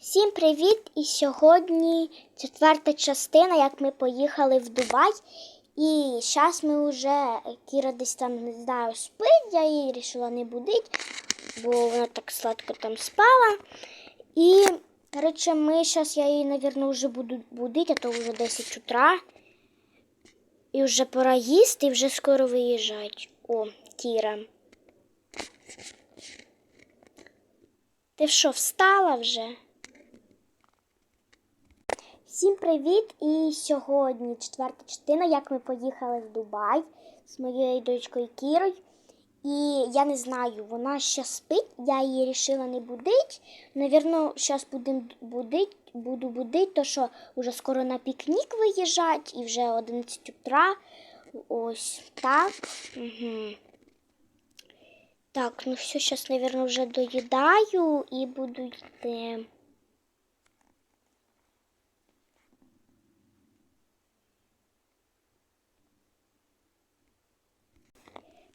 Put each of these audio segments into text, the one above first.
Всім привіт! І сьогодні четверта частина, як ми поїхали в Дубай. І зараз ми вже Кіра десь там не знаю, спить, я її вирішила не будити, бо вона так сладко там спала. І, коротше, ми зараз я її, мабуть, вже буду будити, а то вже 10 утра. І вже пора їсти, і вже скоро виїжджати. О, Кіра. Ти що, встала вже? Всім привіт! І сьогодні четверта частина, як ми поїхали в Дубай з моєю дочкою Кірою. І я не знаю, вона ще спить, я її вирішила не будити. Навірно, зараз будем будить, буду будити, то що вже скоро на пікнік виїжджать і вже 11 утра. Ось так. Угу. Так, ну все, зараз, навірно, вже доїдаю і буду йти.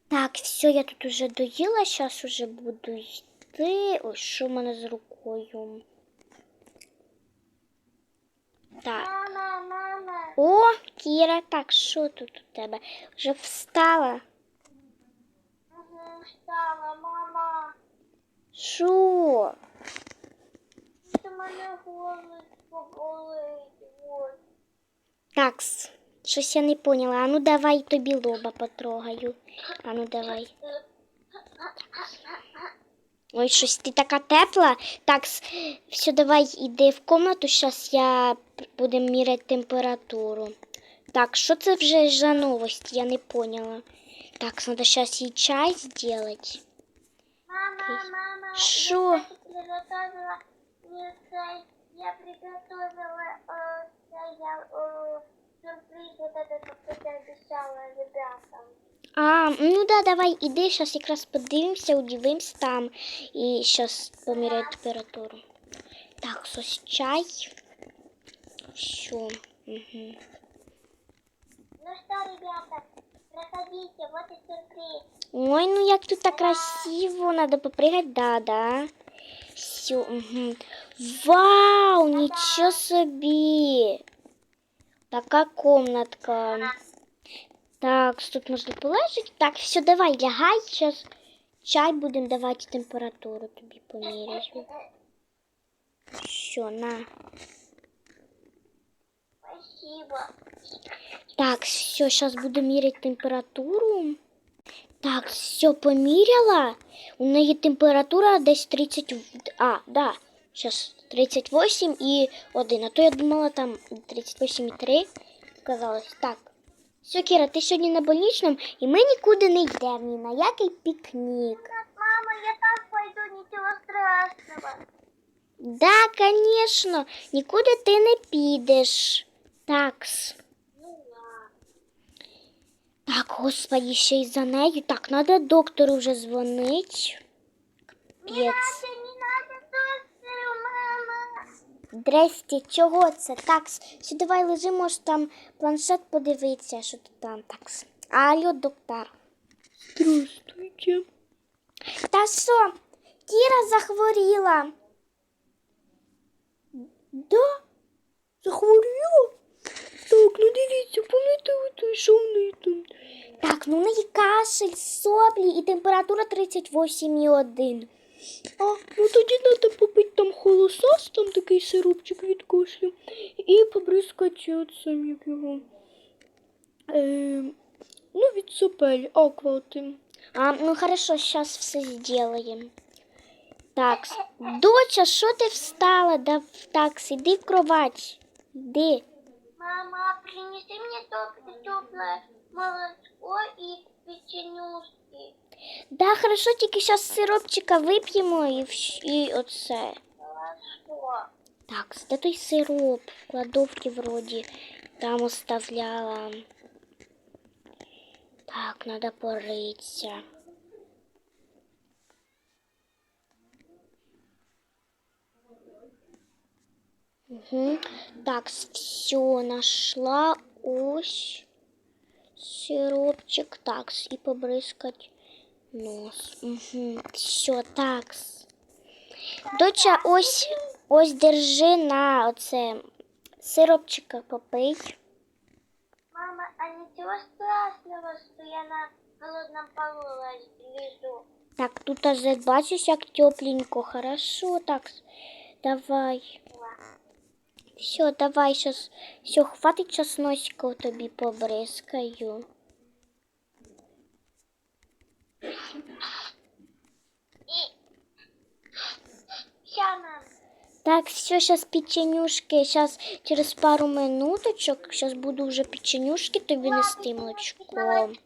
Так, все, я тут уже доїла, зараз уже буду йти. Ой, що в мене з рукою? Так. О, Кіра, так, що тут у тебе? Вже встала? Встала, мама. Що? Це мене голос поболить. Ось. Щось я не поняла. А ну давай тобі лоба потрогаю. А ну давай. Ой, щось ти така тепла. Так, все, давай іди в комнату, зараз я будемо міряти температуру. Так, що це вже за новості? Я не поняла. Так, треба зараз їй чай зробити. Що? я кстати, приготовила А, ну да, давай, іди, зараз якраз подивимося, удивимося там і зараз поміряю температуру. Так, ось чай. Все. Угу. Ну что, ребята, проходите, вот и сюрприз. Ой, ну як тут так красиво, надо попрыгать, да, да. Все, угу. Вау, ничего себе. Такая комнатка. Так, тут можно положить. Так, все, давай, лягай, сейчас чай будем давать температуру тобі поміряю. Все, на. Спасибо. Так, все, сейчас буду мерять температуру. Так, все поміряла. У неї температура десь 30. А, да. Сейчас 38 і 1. А то я думала там 38,3. Казалось. Так. Все, Кіра, ти сьогодні на больничному, і ми нікуди не йдемо, ні на який пікнік. Мама, я так пойду, ничего страшного. Да, конечно, нікуди ти не підеш. Такс. Так, господи, ще й за нею. Так, треба доктору вже дзвонить. Капець. Здрасте, чого це? Такс. Все, давай лежи, може там планшет подивитися, що тут там такс. Алло, доктор. Здравствуйте. Та що? Кіра захворіла. Да? Захворіла? Так, ну дивіться, пам'ятаєте, що в неї там. Так, ну в неї кашель, соплі і температура 38,1. А, ну тоді треба попити там холосос, там такий сиропчик від кашлю, і побризкати оцим, як його. Е, ну, від сопель, аквати. А, ну хорошо, сейчас все сделаем. Так, доча, що ти встала? Да, так, сиди в кровать. Іди. Мама, принеси мне теплое молочко и печенюшки. Да, хорошо, тільки зараз сиропчика вип'ємо і, і оце. Так, де той сироп? В кладовці вроді там оставляла. Так, надо порыться. Угу. Так, все, нашла ось сиропчик. Так, і побризкать нос. Угу. Все, так. Доча, ось Ось держи на оце сиропчика попий. Мама, а ничего страшного, что я на холодном полу лежу? Так, тут аж бачиш, як тепленько, хорошо, так. Давай. Все, давай сейчас. Все, хватить час носика тобі побризкаю. Так, все, сейчас печенюшки, сейчас через пару минуточок, сейчас буду уже печенюшки тобі нести молочком.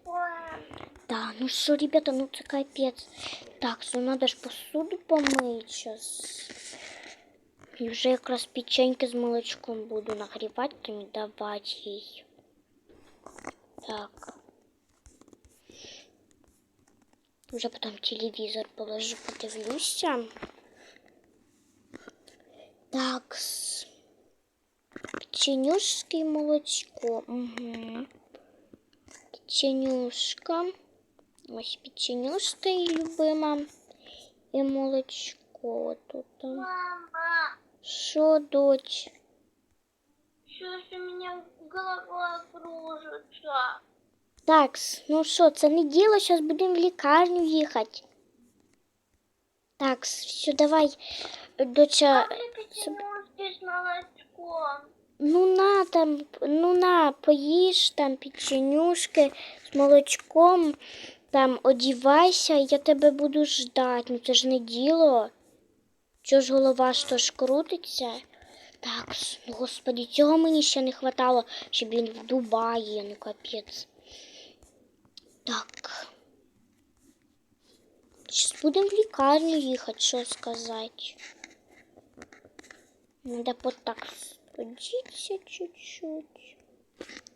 Да, ну что, ребята, ну это капец. Так, ну надо ж посуду помыть сейчас. І вже якраз печеньки з молочком буду нагрівати там і давати їй. Так. Вже потім телевізор положу, подивлюся. Так. с- Печенюшки і молочко. Угу. Печенюшка. Ось печенюшка і любима. І молочко тут. Мама, Що, доч? что же у меня голова кружится? Так, с- ну що, це не діло, зараз будемо в лікарню їхати. Так, с- все, давай, Доча. Ну на там, ну на, поїж там печенюшки з молочком, там одівайся, я тебе буду ждати. Ну це ж не діло. Чого ж голова то ж крутиться? Так, ну господи, цього мені ще не хватало, щоб він в Дубаї, ну капець. Так. Зараз будемо в лікарню їхати, що сказати. Надо вот так спуститься чуть-чуть.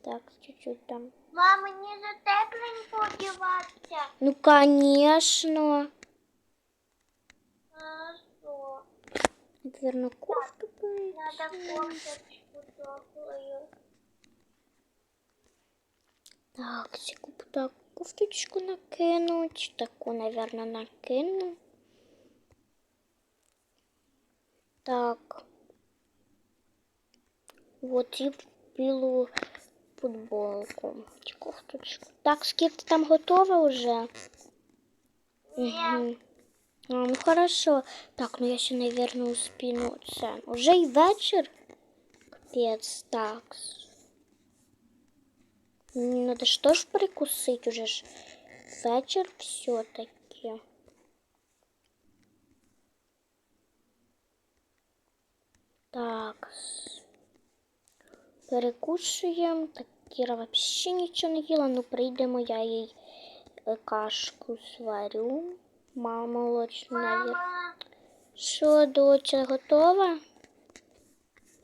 Так, чуть-чуть там. Мама, не за тепленько одеваться. Ну, конечно. Хорошо. Наверное, кофту Надо кофточку теплую. Так, секунду, так, кофточку накинуть. Таку, наверное, накину. Так. Вот и білу футболку. Чи кофточку. Так, скільки там готова уже? Угу. А, ну хорошо. Так, ну я ще, наверное, успіну це. Уже і вечір. Капець, так. Надо ж теж перекусити уже ж вечір все-таки. Так. Перекушуємо. Так, Кіра взагалі нічого не їла, ну прийдемо, я їй е, кашку сварю. Мама молочну. Мама, Що, доча, готова?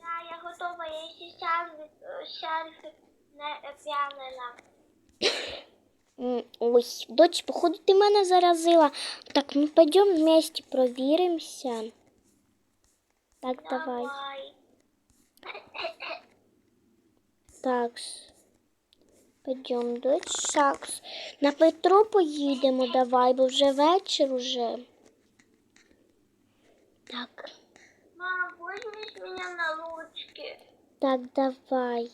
да, я готова. Я еще шарфик, шарфик Ой, дочь, походу, ти мене заразила. Так, ну пойдем вместе провіримося. Так, давай. Давай. Такс. Пойдем, дочь. Такс. На Петро поїдемо, давай, бо вже вечір уже. Так, Мама, возьмешь меня на ручки? так, давай.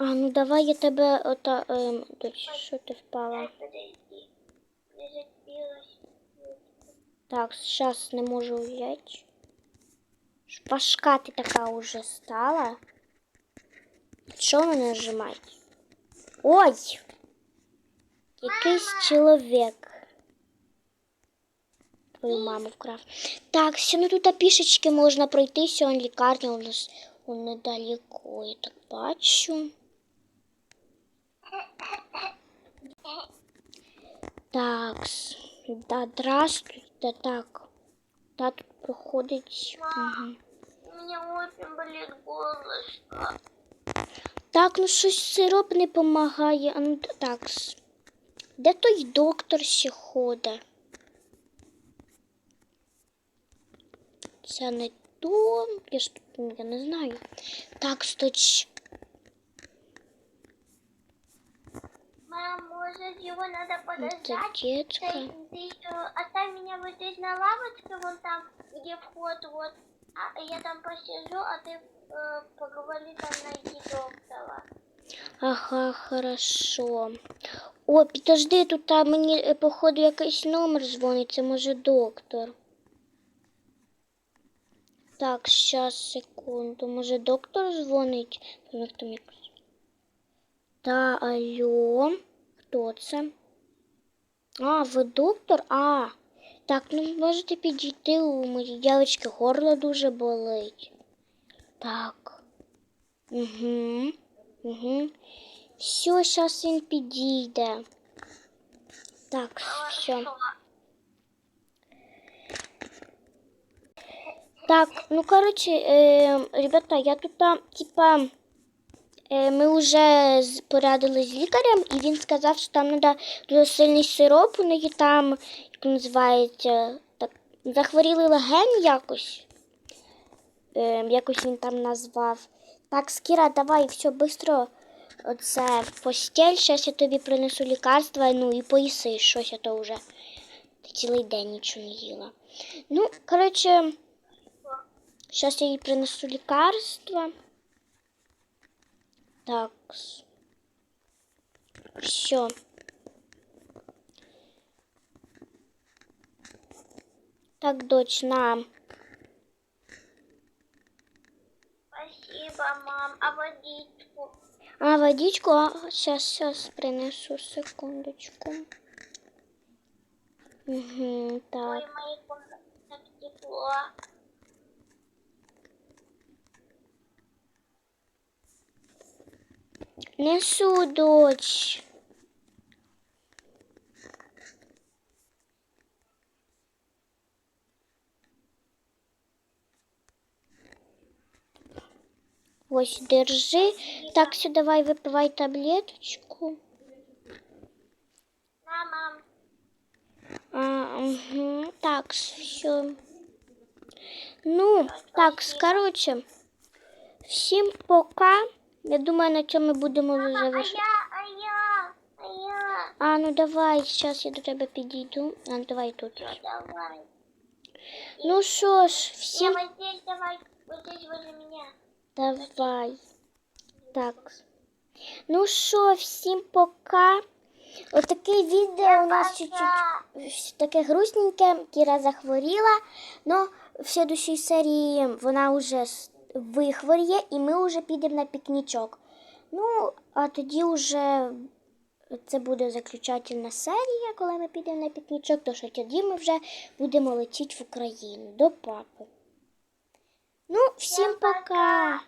А, ну давай я тебе ота. Ем, дочь, що ти впала? Так, сейчас не можу взяти. Ж Важка ти така уже стала. Що мене нажимати? Ой! Якийсь чоловік. Твою маму вкрав. Так, все, ну тут пішечки можна пройти, сьогодні лікарня у нас недалеко, я так бачу. Так, да, здравствуйте, так. Да, тут проходить. Угу. У меня очень болит горлышко. Так, ну щось сироп не допомагає. А ну так. Де той доктор ще ходить? Це не то. Я ж тут, я не знаю. Так, сточ. Мам, может его надо Це подождать? дітка. Ты, ты еще оставь меня вот здесь на лавочке, вон там, где вход, вот. А я там посижу, а ты э, поговори там найди доктора. Ага, хорошо. О, підожди, тут а, мені, е, походу, якийсь номер дзвонить, це може доктор. Так, щас, секунду. Може доктор дзвонить? Там як там якось. Та, алло. Хто це? А, ви доктор? А. Так, ну можете підійти у моїй дівчинки горло дуже болить. Так. Угу. Угу. Все, зараз він підійде. Так, все. Так, ну короче, э, ребята, я тут, а, типа, ми вже порадили з лікарем, і він сказав, що там треба дуже сильний сироп, у неї там, як називається, так, захворіли легені якось. Е, якось він там назвав. Так, Скіра, давай, все, швидко. Оце в постель, зараз я тобі принесу лікарства, ну і поїси щось, а то вже цілий день нічого не їла. Ну, коротше, зараз я їй принесу лікарства. Так. Все. Так, дочь, на. Спасибо, мам. А водичку? А, водичку, а, сейчас, сейчас принесу, секундочку. Угу, Ой, так. моей комнате так тепло. Несу, дочь. Ось, держи. Так, все, давай випивай таблеточку. На, мам. А, угу. Так, все. Ну, так, короче, всім пока. Я думаю, на цьому ми будемо Мама, а завершити. я, а я, а я. А, ну давай, зараз я до тебе підійду. А, ну, давай тут. Ну, давай. Ну що ж, всім вот здесь давай, вот здесь возле меня. давай. Так. Ну що, всім пока. Отаке відео у нас чуть-чуть таке грустненьке. Кіра захворіла. Но в следующій серії вона вже вихворіє і ми вже підемо на пікнічок. Ну, а тоді вже це буде заключательна серія, коли ми підемо на пікнічок, то що тоді ми вже будемо летіти в Україну до папи. Ну, всім пока!